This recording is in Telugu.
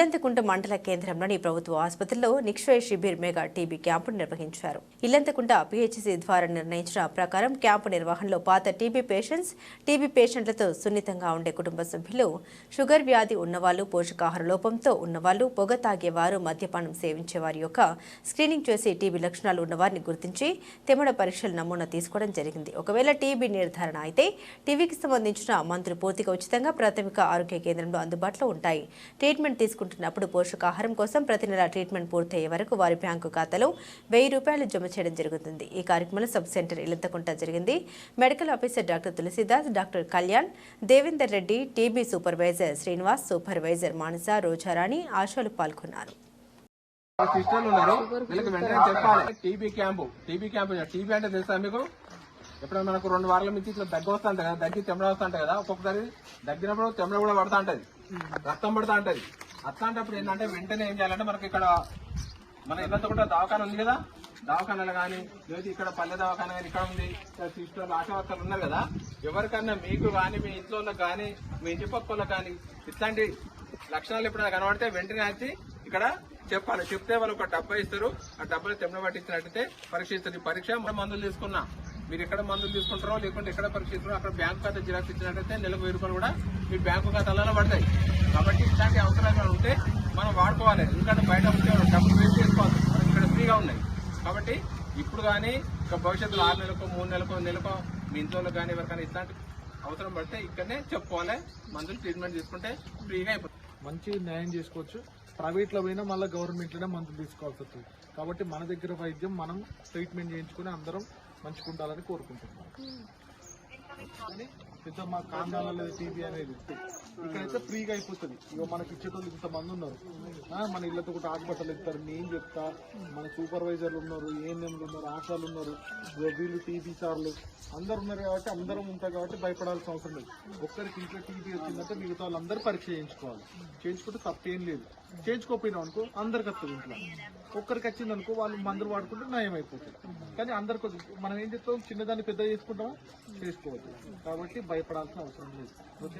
ఇల్లంతకుంట మండల కేంద్రంలోని ప్రభుత్వ ఆసుపత్రిలో Nikshay Shivir mega TB camp నిర్వహించారు. ఇల్లంతకుంట పిహెచ్సి ద్వారా నిర్ణయించిన ప్రకారం క్యాంపు నిర్వహణలో పాత టీబీ పేషెంట్స్ టీబీ పేషెంట్లతో సున్నితంగా ఉండే కుటుంబ సభ్యులు షుగర్ వ్యాధి ఉన్నవాళ్ళు పోషకాహార లోపంతో ఉన్నవాళ్ళు పొగ తాగేవారు మద్యపానం సేవించే వారి యొక్క స్క్రీనింగ్ చేసి టీబీ లక్షణాలు ఉన్నవారిని గుర్తించి తెమ్మడ పరీక్షల నమూనా తీసుకోవడం జరిగింది. ఒకవేళ టీబీ నిర్ధారణ అయితే టీబీకి సంబంధించిన మంత్రులు పూర్తిగా ఉచితంగా ప్రాథమిక ఆరోగ్య కేంద్రంలో అందుబాటులో ఉంటాయి. ట్రీట్మెంట్ తీసుకుంటున్నప్పుడు పోషకాహారం కోసం ప్రతి నెల ట్రీట్మెంట్ పూర్తయ్యే వరకు వారి బ్యాంకు ఖాతాలో వెయ్యి రూపాయలు జమ చేయడం జరుగుతుంది. ఈ కార్యక్రమంలో సబ్ సెంటర్ ఇల్లంతకుంట జరిగింది. Medical officer doctor Tulasidas doctor Kalyan Devender Reddy TB supervisor Srinivas supervisor Manasa Rojarani ఆశాలు పాల్గొన్నారు. సిస్టర్లు ఉన్నారు. వీళ్ళకి వెంటనే చెప్పాలి. TB camp TB camp TB అంటే తెలుసా మీకు? ఎప్పుడైనా మనకు రెండు వారాల నుంచి ఇట్లా దగ్గు వస్తా కదా దగ్గి తెమ్మడ వస్తా కదా ఒక్కొక్కసారి దగ్గినప్పుడు తెమ్మడ కూడా పడతా ఉంటుంది. రక్తం పడతా ఉంటుంది. అట్లాంటప్పుడు ఏంటంటే వెంటనే ఏం చేయాలంటే మనకి ఇక్కడ మన ఇల్లంతా కూడా దవాఖాన ఉంది కదా? దవాఖానలు కానీ లేదా ఇక్కడ పల్లె దవాఖాన కానీ ఇక్కడ ఉంది. సిస్టర్లు ఆశావర్తలు ఉన్నారు కదా? ఎవరికన్నా మీకు కానీ మీ ఇంట్లో వాళ్ళకి కానీ మీ ఇంటి పక్క వాళ్ళకి కానీ ఇట్లాంటి లక్షణాలు ఎప్పుడైనా కనబడితే వెంటనే వచ్చి ఇక్కడ చెప్పాలి. చెప్తే వాళ్ళు ఒక డబ్బా ఇస్తారు. ఆ డబ్బాలు తెమ్మ పట్టించినట్టయితే పరీక్ష ఇస్తారు ఈ పరీక్ష మనం మందులు తీసుకున్నా. మీరు ఎక్కడ మందులు తీసుకుంటారో లేకుంటే ఎక్కడ పరీక్ష అక్కడ బ్యాంకు ఖాతా జిరాక్స్ ఇచ్చినట్లయితే నెలకు వెయ్యి రూపాయలు కూడా మీ బ్యాంకు ఖాతాలలో పడతాయి. కాబట్టి ఇట్లాంటి అవసరాలు ఉంటే మనం వాడుకోవాలి. ఎందుకంటే బయట ఉంటే డబ్బులు వేస్ట్ చేసుకోవాలి. ఇక్కడ ఫ్రీగా ఉన్నాయి. కాబట్టి ఇప్పుడు కానీ ఇక భవిష్యత్తులో ఆరు నెలలకు మూడు నెలలకు నెలకో మీ ఇంట్లో కానీ ఎవరికైనా ఇట్లాంటి అవసరం పడితే ఇక్కడనే చెప్పుకోవాలి. మందులు ట్రీట్మెంట్ తీసుకుంటే ఫ్రీగా అయిపోతుంది. మంచి న్యాయం చేసుకోవచ్చు. ప్రైవేట్లో పోయినా మళ్ళీ గవర్నమెంట్లోనే మందులు తీసుకోవాల్సి వస్తుంది. కాబట్టి మన దగ్గర వైద్యం మనం ట్రీట్మెంట్ చేయించుకుని అందరం మంచుకుంటాలని కోరుకుంటున్నాం కానీ పెద్ద మా కాండాలలో టీవీ అనేది ఇక్కడైతే ఫ్రీగా అయిపోతుంది. ఇక మనకి ఇచ్చేటోళ్ళు ఇంతమంది ఉన్నారు. మన ఇళ్ళతో కూడా ఆటబట్టలు ఇస్తారు. నేను చెప్తా మన సూపర్వైజర్లు ఉన్నారు ఏఎన్ఎంలు ఉన్నారు ఆశాలు ఉన్నారు. వీళ్ళు టీవీ సార్లు అందరు ఉన్నారు కాబట్టి అందరం ఉంటారు కాబట్టి భయపడాల్సిన అవసరం లేదు. ఒక్కరికి ఇంట్లో టీవీ వచ్చిందంటే మిగతా వాళ్ళందరూ పరీక్ష చేయించుకోవాలి. చేయించుకుంటే తప్పేం లేదు. చేయించుకోకపోయినాం అనుకో అందరికి వస్తుంది ఇంట్లో ఒక్కరికి వచ్చింది అనుకో వాళ్ళు మందులు వాడుకుంటే నయం అయిపోతుంది కానీ అందరికి మనం ఏం చేస్తాం? చిన్నదాన్ని పెద్ద చేసుకుంటామా? చేసుకోవచ్చు కాబట్టి భయపడాల్సిన అవసరం లేదు.